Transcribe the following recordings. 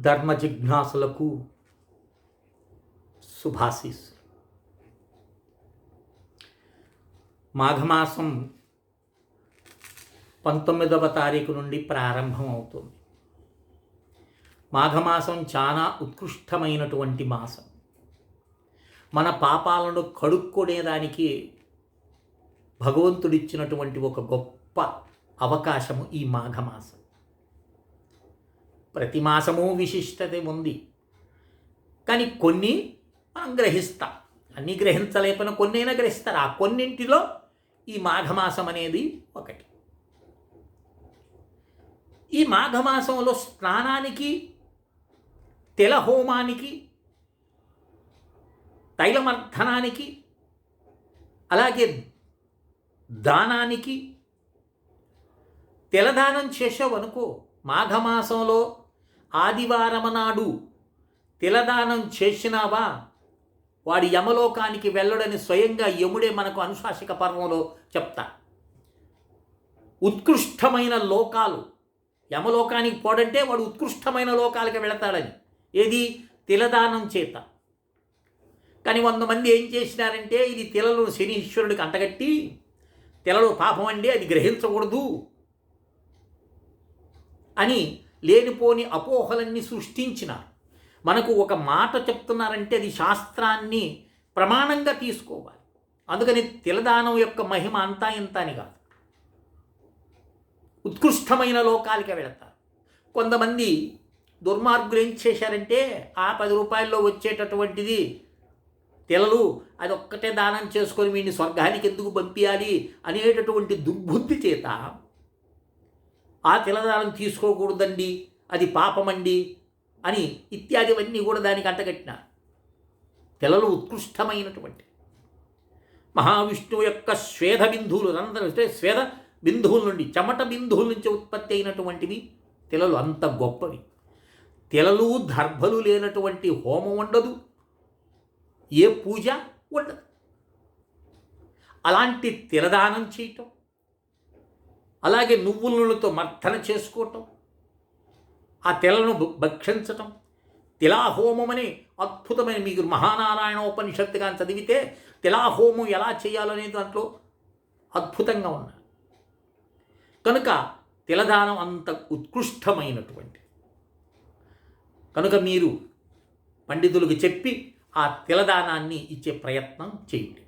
ధర్మ జిజ్ఞాసులకు శుభాశీస్ మాఘమాసం పంతొమ్మిదవ తారీఖు నుండి ప్రారంభం అవుతుంది మాఘమాసం చాలా ఉత్కృష్టమైనటువంటి మాసం. మన పాపాలను కడుక్కునేదానికి భగవంతుడిచ్చినటువంటి ఒక గొప్ప అవకాశము ఈ మాఘమాసం. ప్రతి మాసము విశిష్టత ఉంది. కానీ కొన్ని మనం గ్రహిస్తాం. అన్నీ గ్రహించలేకపోయినా కొన్నైనా గ్రహిస్తారు. ఆ కొన్నింటిలో ఈ మాఘమాసం అనేది ఒకటి. ఈ మాఘమాసంలో స్నానానికి తెలహోమానికి తైలమర్ధనానికి అలాగే దానానికి తెలదానం చేసావనుకో మాఘమాసంలో ఆదివారమనాడు తిలదానం చేసినావా? వాడి యమలోకానికి వెళ్ళడని స్వయంగా యముడే మనకు అనుశాసిక పర్వంలో చెప్తా. ఉత్కృష్టమైన లోకాలు. యమలోకానికి పోడంటే వాడు ఉత్కృష్టమైన లోకాలకి వెళతాడని. ఏది? తిలదానం చేత. కానీ వంద మంది ఏం చేసినారంటే ఇది తిలలు శనీశ్వరుడికి అంటగట్టి తిలలు పాపం అండి అది గ్రహించకూడదు అని లేనిపోని అపోహలన్నీ సృష్టించినారు. మనకు ఒక మాట చెప్తున్నారంటే అది శాస్త్రాన్ని ప్రమాణంగా తీసుకోవాలి. అందుకని తిలదానం యొక్క మహిమ అంతా ఇంత అని కాదు. ఉత్కృష్టమైన లోకాలకి వెళతారు. కొంతమంది దుర్మార్గులు ఏం చేశారంటే ఆ పది రూపాయల్లో వచ్చేటటువంటిది తెలలు అది ఒక్కటే దానం చేసుకొని వీడిని స్వర్గానికి ఎందుకు పంపించాలి అనేటటువంటి దుర్బుద్ధి చేత ఆ తిలదానం తీసుకోకూడదండి అది పాపమండి అని ఇత్యాదివన్నీ కూడా దానికి అంటగట్టినారు. తెలలు ఉత్కృష్టమైనటువంటి మహావిష్ణువు యొక్క స్వేద బిందువులు రంధ్ర అంటే స్వేద బిందువుల నుండి చెమట బిందువుల నుంచి ఉత్పత్తి అయినటువంటివి తెలలు అంత గొప్పవి. తెలలు దర్భలు లేనటువంటి హోమం ఉండదు ఏ పూజ ఉండదు. అలాంటి తిలదానం చేయటం అలాగే నువ్వుల నూనెతో మర్దన చేసుకోవటం ఆ తెలను భ- భక్షించటం తిలాహోమం అనే అద్భుతమైన మీకు మహానారాయణ ఉపనిషత్తుగా చదివితే తిలాహోమం ఎలా చేయాలనే దాంట్లో అద్భుతంగా ఉన్నారు కనుక తిలదానం అంత ఉత్కృష్టమైనటువంటి. కనుక మీరు పండితులకు చెప్పి ఆ తిలదానాన్ని ఇచ్చే ప్రయత్నం చేయండి.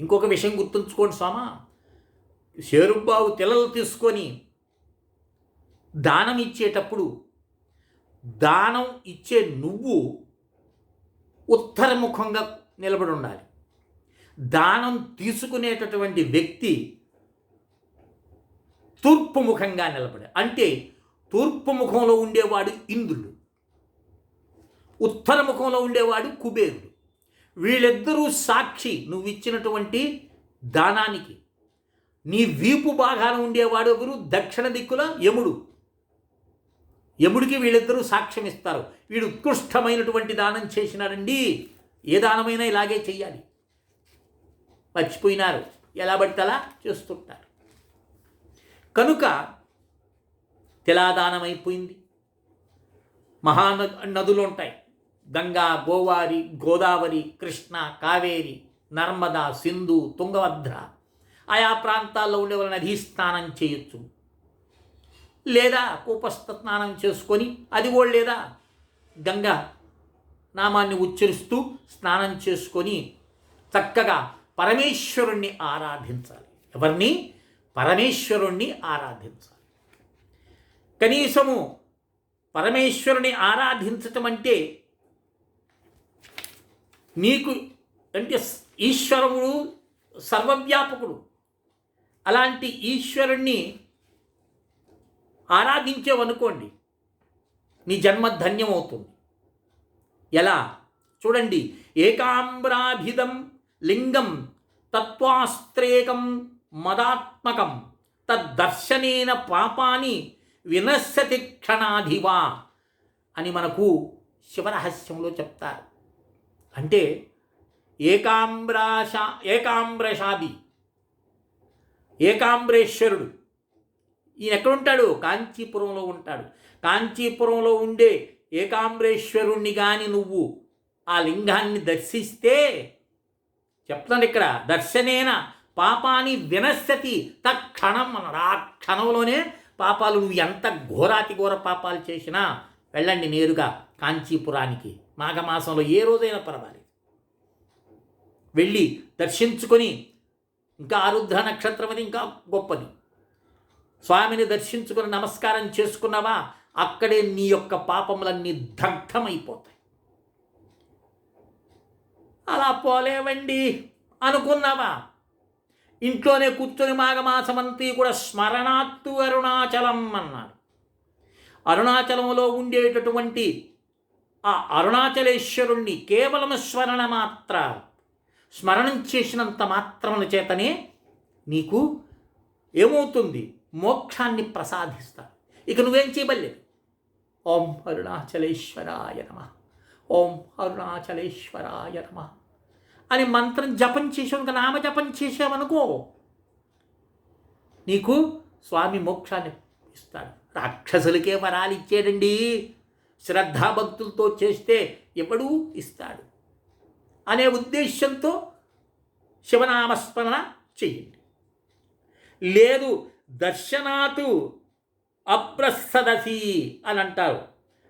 ఇంకొక విషయం గుర్తుంచుకోండి స్వామా. షేరుబాబు తెలలు తీసుకొని దానం ఇచ్చేటప్పుడు దానం ఇచ్చే నువ్వు ఉత్తరముఖంగా నిలబడి ఉండాలి. దానం తీసుకునేటటువంటి వ్యక్తి తూర్పు ముఖంగా నిలబడి అంటే తూర్పు ముఖంలో ఉండేవాడు ఇంద్రుడు ఉత్తర ముఖంలో ఉండేవాడు కుబేరుడు. వీళ్ళిద్దరూ సాక్షి నువ్వు ఇచ్చినటువంటి దానానికి. నీ వీపు భాగాన ఉండేవాడు ఎవరు? దక్షిణ దిక్కుల యముడు. యముడికి వీళ్ళిద్దరూ సాక్ష్యం ఇస్తారు. వీడు ఉత్కృష్టమైనటువంటి దానం చేసినారండి ఏ దానమైనా ఇలాగే చెయ్యాలి. మర్చిపోయినారు. ఎలా పడితే అలా చేస్తుంటారు. కనుక తిలాదానం అయిపోయింది మహాన నదులు ఉంటాయి గంగా గోవారి గోదావరి కృష్ణ కావేరి నర్మదా సింధు తుంగభద్ర ఆయా ప్రాంతాల్లో ఉండే వాళ్ళని నదీ స్నానం చేయొచ్చు. లేదా కూపస్థ స్నానం చేసుకొని అది కూడా లేదా గంగా నామాన్ని ఉచ్చరిస్తూ స్నానం చేసుకొని చక్కగా పరమేశ్వరుణ్ణి ఆరాధించాలి. ఎవరిని? పరమేశ్వరుణ్ణి ఆరాధించాలి. కనీసము పరమేశ్వరుని ఆరాధించటం అంటే నీకు అంటే ఈశ్వరుడు సర్వవ్యాపకుడు. అలాంటి ఈశ్వరుణ్ణి ఆరాధించేవనుకోండి నీ జన్మ ధన్యమవుతుంది. ఎలా? చూడండి ఏకాంబ్రాభిదం లింగం తత్వాస్త్రేకం మదాత్మకం తద్దర్శనేన పాపాని వినశ్యతి క్షణాధివా అని మనకు శివరహస్యంలో చెప్తారు. అంటే ఏకాంబ్రాశ ఏకాంబ్రషాది ఏకాంబరేశ్వరుడు. ఈయన ఎక్కడుంటాడు? కాంచీపురంలో ఉంటాడు. కాంచీపురంలో ఉండే ఏకాంబరేశ్వరుణ్ణి కానీ నువ్వు ఆ లింగాన్ని దర్శిస్తే చెప్తాను ఇక్కడ దర్శనేన పాపాని వినశ్యతి తక్షణం అన్నాడు. ఆ క్షణంలోనే పాపాలు నువ్వు ఎంత ఘోరాతి ఘోర పాపాలు చేసినా వెళ్ళండి నేరుగా కాంచీపురానికి. మాఘమాసంలో ఏ రోజైనా పర్వాలేదు. వెళ్ళి దర్శించుకొని ఇంకా ఆరుద్ర నక్షత్రం అది ఇంకా గొప్పది. స్వామిని దర్శించుకుని నమస్కారం చేసుకున్నావా? అక్కడే నీ యొక్క పాపములన్నీ దగ్ధమైపోతాయి. అలా పోలేవండి అనుకున్నావా? ఇంట్లోనే కూర్చొని మాఘమాసమంతి కూడా స్మరణాత్తు అరుణాచలం అన్నాడు. అరుణాచలంలో ఉండేటటువంటి ఆ అరుణాచలేశ్వరుణ్ణి కేవలం స్మరణ మాత్ర స్మరణం చేసినంత మాత్రమున చేతనే నీకు ఏమవుతుంది? మోక్షాన్ని ప్రసాదిస్తాడు ఇక నువ్వేం చేయబడలేదు? ఓం అరుణాచలేశ్వరాయ నమ. ఓం అరుణాచలేశ్వరాయ నమ. అని మంత్రం జపం చేసావు నామ జపం చేసావనుకో నీకు స్వామి మోక్షాన్ని ఇస్తాడు. రాక్షసులకే వరాలు ఇచ్చాడండి శ్రద్ధాభక్తులతో చేస్తే ఎవడూ ఇస్తాడు. అనే ఉద్దేశంతో శివనామస్మరణ చెయ్యండి లేదు దర్శనాతు అప్రసదసి అని అంటారు.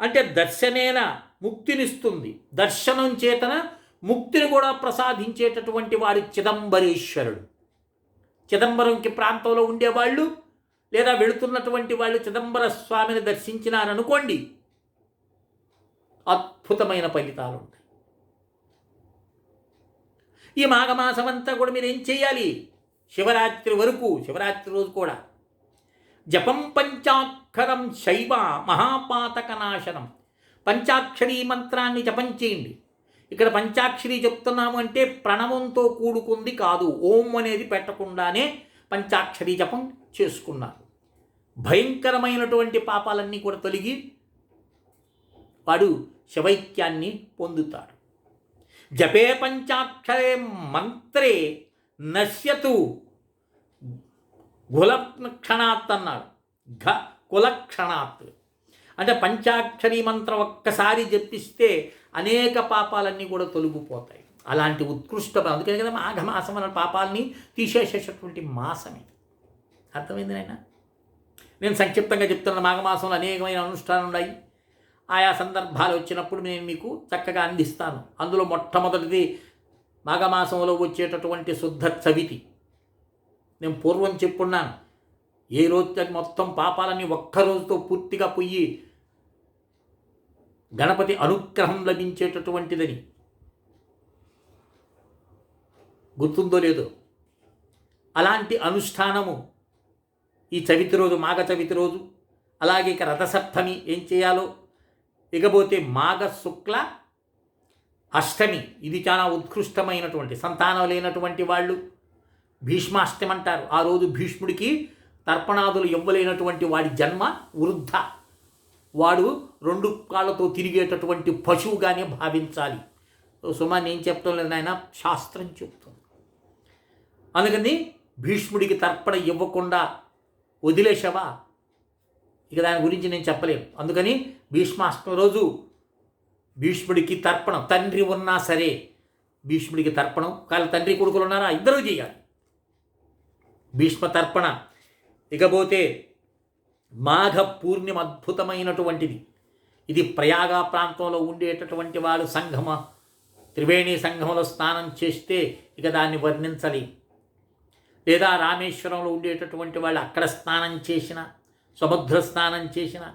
అంటే దర్శనేన ముక్తినిస్తుంది. దర్శనం చేతన ముక్తిని కూడా ప్రసాదించేటటువంటి వారి చిదంబరేశ్వరుడు. చిదంబరంకి ప్రాంతంలో ఉండేవాళ్ళు లేదా వెళుతున్నటువంటి వాళ్ళు చిదంబర స్వామిని దర్శించినారనుకోండి అద్భుతమైన ఫలితాలు ఉంటాయి. ఈ మాఘమాసం అంతా కూడా మీరు ఏం చేయాలి? శివరాత్రి వరకు శివరాత్రి రోజు కూడా. జపం పంచాక్షరం శైవ మహాపాతక నాశనం పంచాక్షరీ మంత్రాన్ని జపం చేయండి. ఇక్కడ పంచాక్షరి చెప్తున్నాము అంటే ప్రణవంతో కూడుకుంది కాదు ఓం అనేది పెట్టకుండానే పంచాక్షరి జపం చేసుకున్నారు. భయంకరమైనటువంటి పాపాలన్నీ కూడా తొలగి వాడు శవైక్యాన్ని పొందుతాడు. జపే పంచాక్షరే మంత్రే నశ్యతు. గులక్షణాత్ అన్నాడు ఘ కులక్షణాత్. అంటే పంచాక్షరి మంత్రం ఒక్కసారి జపిస్తే అనేక పాపాలన్నీ కూడా తొలగిపోతాయి. అలాంటి ఉత్కృష్ట అందుకని కదా మాఘమాసం అన్న పాపాలని తీసేసేటటువంటి మాసం ఇది. అర్థమైంది నాయన? నేను సంక్షిప్తంగా చెప్తున్న మాఘమాసంలో అనేకమైన అనుష్ఠానాలు ఉన్నాయి. ఆయా సందర్భాలు వచ్చినప్పుడు నేను మీకు చక్కగా అందిస్తాను. అందులో మొట్టమొదటిది మాఘమాసంలో వచ్చేటటువంటి శుద్ధ చవితి. నేను పూర్వం చెప్పున్నాను ఏ రోజు మొత్తం పాపాలన్నీ ఒక్క రోజుతో పూర్తిగా పొయ్యి గణపతి అనుగ్రహం లభించేటటువంటిదని. గుర్తుందో లేదో? అలాంటి అనుష్ఠానము ఈ చవితి రోజు మాఘ చవితి రోజు అలాగే ఇక రథసప్తమి ఏం చేయాలో ఇకపోతే మాఘ శుక్ల అష్టమి. ఇది చాలా ఉత్కృష్టమైనటువంటి సంతానం లేనటువంటి వాళ్ళు భీష్మాష్టమి అంటారు ఆ రోజు భీష్ముడికి తర్పణాదులు ఇవ్వలేనటువంటి వాడి జన్మ వృద్ధ. వాడు రెండు కాళ్ళతో తిరిగేటటువంటి పశువుగానే భావించాలి. సుమా నేను చెప్తాను లేదు నాయన శాస్త్రం చెప్తుంది. అందుకని భీష్ముడికి తర్పణ ఇవ్వకుండా వదిలేసావా ఇక దాని గురించి నేను చెప్పలేను. అందుకని భీష్మాష్టమి రోజు భీష్ముడికి తర్పణం తండ్రి ఉన్నా సరే భీష్ముడికి తర్పణం. కాళ్ళ తండ్రి కొడుకులు ఉన్నారా? ఇద్దరూ చేయాలి. భీష్మ తర్పణ ఇకపోతే మాఘ పూర్ణిమ అద్భుతమైనటువంటిది. ఇది ప్రయాగ ప్రాంతంలో ఉండేటటువంటి వాడు సంఘమ త్రివేణి సంఘంలో స్నానం చేస్తే ఇక దాన్ని వర్ణించలి. లేదా రామేశ్వరంలో ఉండేటటువంటి వాళ్ళు అక్కడ స్నానం చేసిన సముద్ర స్నానం చేసిన.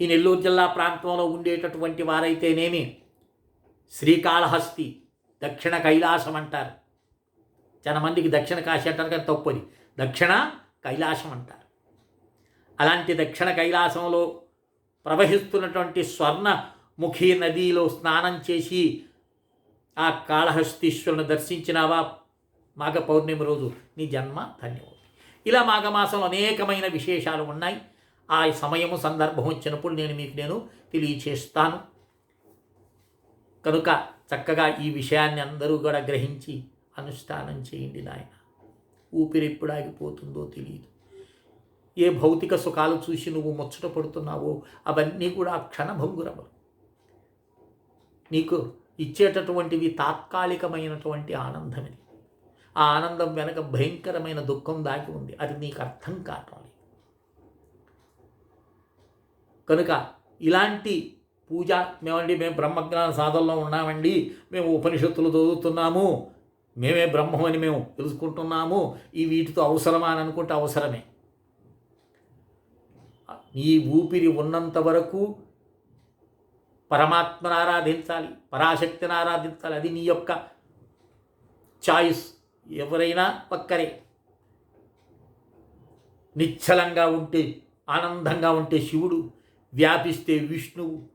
ఈ నెల్లూరు జిల్లా ప్రాంతంలో ఉండేటటువంటి వారైతేనేమి శ్రీకాళహస్తి దక్షిణ కైలాసం అంటారు. చాలా మందికి దక్షిణ కాశీ అంటారు కానీ తప్పది దక్షిణ కైలాసం అంటారు. అలాంటి దక్షిణ కైలాసంలో ప్రవహిస్తున్నటువంటి స్వర్ణముఖి నదిలో స్నానం చేసి ఆ కాళహస్తీశ్వరుని దర్శించినావా? మాఘ పౌర్ణమి రోజు నీ జన్మ ధన్యవాదం ఇలా మాఘమాసంలో అనేకమైన విశేషాలు ఉన్నాయి. ఆ సమయము సందర్భం వచ్చినప్పుడు నేను మీకు నేను తెలియచేస్తాను. కనుక చక్కగా ఈ విషయాన్ని అందరూ కూడా గ్రహించి అనుష్ఠానం చేయండి నాయన. ఊపిరి ఎప్పుడు ఆగిపోతుందో తెలియదు ఏ భౌతిక సుఖాలు చూసి నువ్వు ముచ్చట పడుతున్నావో అవన్నీ కూడా క్షణభంగురములు నీకు ఇచ్చేటటువంటివి తాత్కాలికమైనటువంటి ఆనందం ఆ ఆనందం వెనక భయంకరమైన దుఃఖం దాగి ఉంది. అది నీకు అర్థం కావటం లేదు. కనుక ఇలాంటి పూజ మేమండి మేము బ్రహ్మజ్ఞాన సాధనలో ఉన్నామండి. మేము ఉపనిషత్తులు చదువుతున్నాము. మేమే బ్రహ్మమని మేము తెలుసుకుంటున్నాము. ఈ వీటితో అవసరమా అని అనుకుంటే అవసరమే. ఈ ఊపిరి ఉన్నంత వరకు పరమాత్మను ఆరాధించాలి. పరాశక్తిని ఆరాధించాలి. అది నీ యొక్క చాయిస్ ఎవరైనా ఒక్కరే నిశ్చలంగా ఉంటే ఆనందంగా ఉంటే శివుడు వ్యాపిస్తే విష్ణువు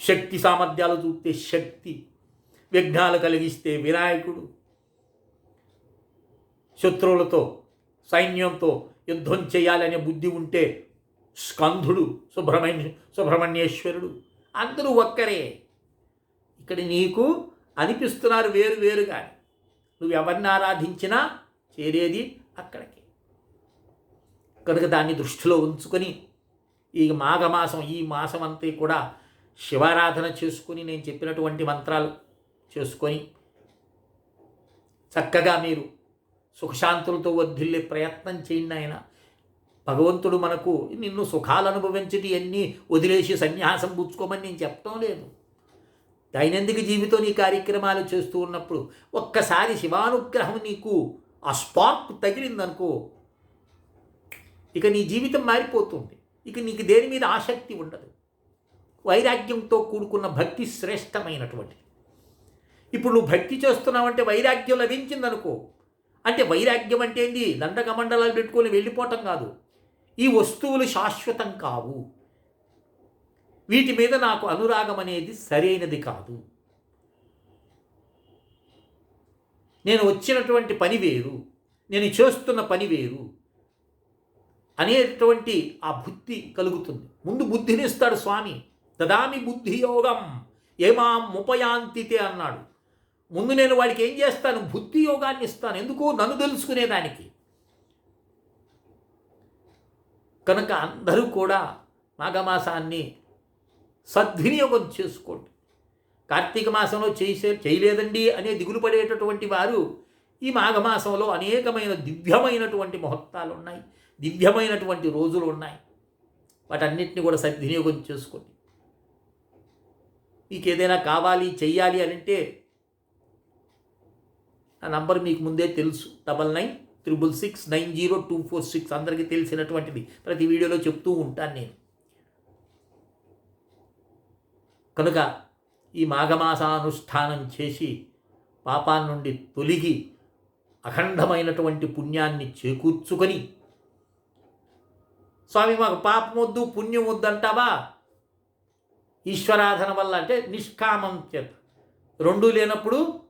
శక్తి సామర్థ్యాలు చూస్తే శక్తి విఘ్నాలు కలిగిస్తే వినాయకుడు. శత్రువులతో సైన్యంతో యుద్ధం చేయాలనే బుద్ధి ఉంటే స్కంధుడు సుబ్రహ్మణ్య సుబ్రహ్మణ్యేశ్వరుడు. అందరూ ఒక్కరే. ఇక్కడ నీకు అనిపిస్తున్నారు వేరు వేరుగా నువ్వు ఎవరిని ఆరాధించినా చేరేది అక్కడికి. కనుక దాన్ని దృష్టిలో ఉంచుకొని ఈ మాఘమాసం ఈ మాసం అంతా కూడా శివారాధన చేసుకుని నేను చెప్పినటువంటి మంత్రాలు చేసుకొని చక్కగా మీరు సుఖశాంతులతో వర్ధిల్లే ప్రయత్నం చేయండి ఆయన భగవంతుడు మనకు నిన్ను సుఖాలు అనుభవించటి అన్నీ వదిలేసి సన్యాసం పుచ్చుకోమని నేను చెప్పడం లేదు దైనందిక జీవితం నీ కార్యక్రమాలు చేస్తూ ఉన్నప్పుడు ఒక్కసారి శివానుగ్రహం నీకు ఆ స్పార్క్ తగిలిందనుకో ఇక నీ జీవితం మారిపోతుంది. ఇక నీకు దేని మీద ఆసక్తి ఉండదు. వైరాగ్యంతో కూడుకున్న భక్తి శ్రేష్టమైనటువంటిది. ఇప్పుడు నువ్వు భక్తి చేస్తున్నావంటే వైరాగ్యం లభించిందనుకో అంటే వైరాగ్యం అంటే ఏంది? దండకమండలాలు పెట్టుకొని వెళ్ళిపోవటం కాదు. ఈ వస్తువులు శాశ్వతం కావు. వీటి మీద నాకు అనురాగం అనేది సరైనది కాదు. నేను వచ్చినటువంటి పని వేరు నేను చేస్తున్న పని వేరు అనేటువంటి ఆ బుద్ధి కలుగుతుంది. ముందు బుద్ధిని ఇస్తాడు స్వామి. తదామి బుద్ధి యోగం ఏమాం ముపయాంతితే అన్నాడు. ముందు నేను వాడికి ఏం చేస్తాను? బుద్ధి యోగాన్ని ఇస్తాను. ఎందుకు? నన్ను తెలుసుకునేదానికి. కనుక అందరూ కూడా మాఘమాసాన్ని సద్వినియోగం చేసుకోండి. కార్తీక మాసంలో చేసే చేయలేదండి అనే దిగులు పడేటటువంటి వారు ఈ మాఘమాసంలో అనేకమైన దివ్యమైనటువంటి ముహూర్తాలు ఉన్నాయి దివ్యమైనటువంటి రోజులు ఉన్నాయి. వాటన్నిటిని కూడా సద్వినియోగం చేసుకోండి. మీకు ఏదైనా కావాలి చెయ్యాలి అని అంటే ఆ నంబర్ మీకు ముందే తెలుసు. Double nine triple six nine zero two four six అందరికీ తెలిసినటువంటిది. ప్రతి వీడియోలో చెప్తూ ఉంటాను నేను. కనుక ఈ మాఘమాసానుష్ఠానం చేసి పాపాల నుండి తొలిగి అఖండమైనటువంటి పుణ్యాన్ని చేకూర్చుకొని స్వామి మాకు పాపం వద్దు పుణ్యం వద్దంటావా ఈశ్వరాధన వల్ల అంటే నిష్కామం చేత. రెండు లేనప్పుడు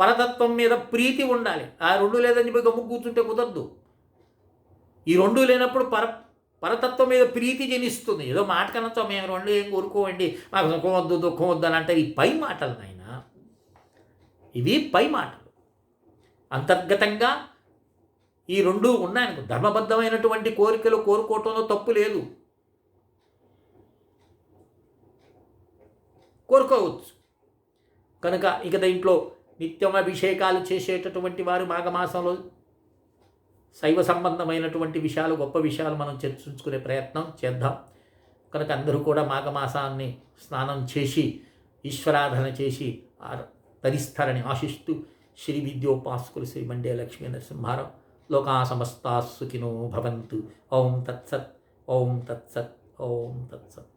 పరతత్వం మీద ప్రీతి ఉండాలి. ఆ రెండు లేదని చెప్పి గమ్ము కూర్చుంటే కుదరదు. ఈ రెండు లేనప్పుడు పర పరతత్వం మీద ప్రీతి జనిస్తుంది. ఏదో మాట కనొచ్చా మేము రెండు ఏం కోరుకోవండి మాకు సుఖం వద్దు దుఃఖం వద్దు అని అంటే ఈ పై మాటలు నాయన. ఇవి పై మాటలు. అంతర్గతంగా ఈ రెండు ఉన్నాయనుకో ధర్మబద్ధమైనటువంటి కోరికలు కోరుకోవటంలో తప్పు లేదు. కోరుకోవచ్చు. కనుక ఇక దీంట్లో నిత్యం అభిషేకాలు చేసేటటువంటి వారు మాఘమాసంలో శైవ సంబంధమైనటువంటి విషయాలు గొప్ప విషయాలు మనం చర్చించుకునే ప్రయత్నం చేద్దాం. కనుక అందరూ కూడా మాఘమాసాన్ని స్నానం చేసి ఈశ్వరాధన చేసి తరిస్తారని ఆశిస్తూ శ్రీ విద్యోపాసుకులు శ్రీ మండే లక్ష్మీ నరసింహారావు లోకా సమస్తా సుఖినో భవంతు. ఓం తత్సత్ ఓం తత్సత్ ఓం తత్సత్.